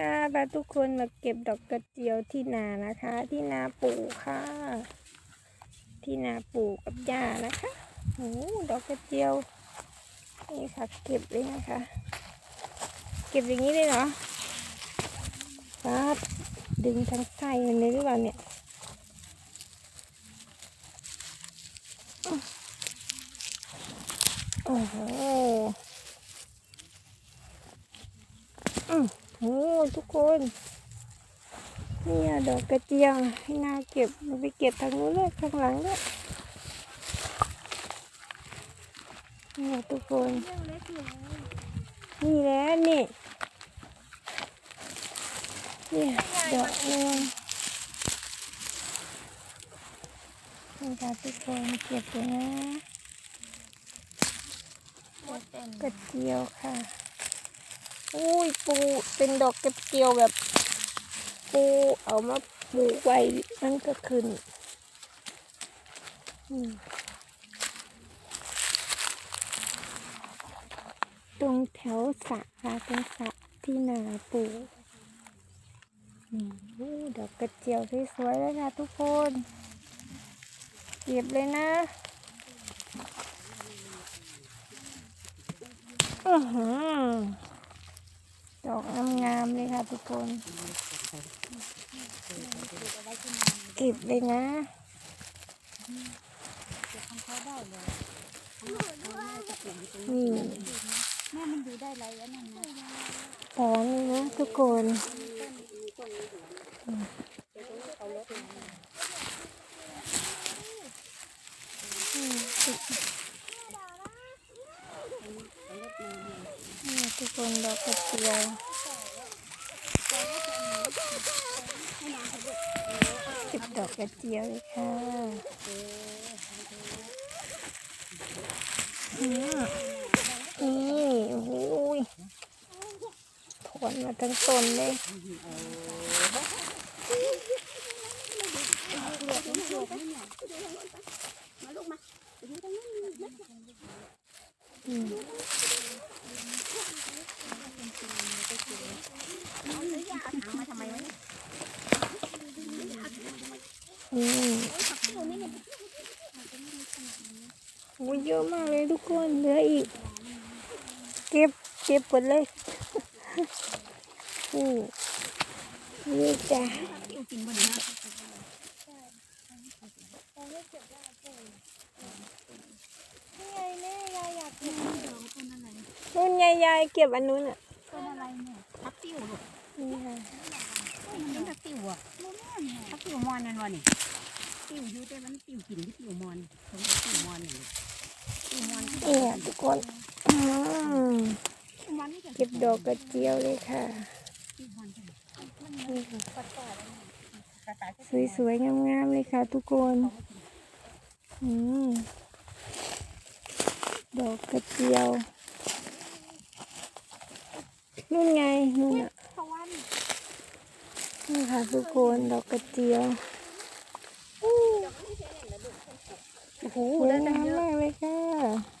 ค่ะพาทุกคนมาเก็บดอกกระเจียวที่นานะคะ ที่นาปู่ค่ะ ที่นาปู่กับย่านะคะโอ้ดอกกระเจียว นี่ค่ะ เก็บเลยนะคะ เก็บอย่างนี้เลยเหรอครับดึงทั้งไส้มันเลยหรือเปล่าเนี่ยโอ้โหอืม โอ้ทุกคนเนี่ยดอกกระเจียวให้นาเก็บมันไปเก็บทางนู้นเลยข้างหลังด้วยเนี่ยทุกคนนี่แหล้วนี่เนี่ยดอกเนึงนี่ค่ะทุกคนเก็บเลยนะกระเจียวค่ะ อุ้ยปูเป็นดอกกระเจียวแบบ ปูเอามาปลูกไว้มันก็ขึ้นตรงแถวสระค่ะตรงสระที่นาปูนี่อู้ดอกกระเจียวสวยๆเลยค่ะทุกคน เก็บเลยนะอือหือ อกงามๆเลยค่ะทุกคน เก็บเลยนะนี่แม่มันอยู่ได้ไรอันนั้นนะตอนนี้นะทุกคนอืมนี่ทุก คนดอกกระเจียวเก็บดอกกระเจียวเลยค่ะนี่โอ้โหยถอนมาทั้งต้นเลยอืม เอามาทำไมวะเนี่ย อืมโอ้ยเยอะมากเลยทุกคนเหลืออีก เก็บเก็บหมดเลยอืมนี่จ้ะติ้วกินบนนี้นะนู่นยายยายเก็บอันนู้นอะต้นอะไรเนี่ยทับติ้วลูกนี่ค่ะ มันเป็นทับติ้วอะทับติ้วม อนนั่นวะนี่ติ้วอยู่แต่มันติ้วกินที่ติ้วมอนผมเอาติ้วมอนนี่ติ้วมอนนี่ค่ะทุกคนอืมติ้วมอนนี่จะเก็บดอกกระเจียวเลยค่ะติ้วมอนใช่ไหมนี่ค่ะปัดต่อเลยกระต่ายก็สวยๆงามๆเลยค่ะ ทุกคนอืมดอกกระเจียวนู่นไงนู่นอะสวรรค์ นี่ค่ะทุกคนดอกกระเจียวโอ้โหสวยได้ตั้งางมเยอะมากเลยค่ะ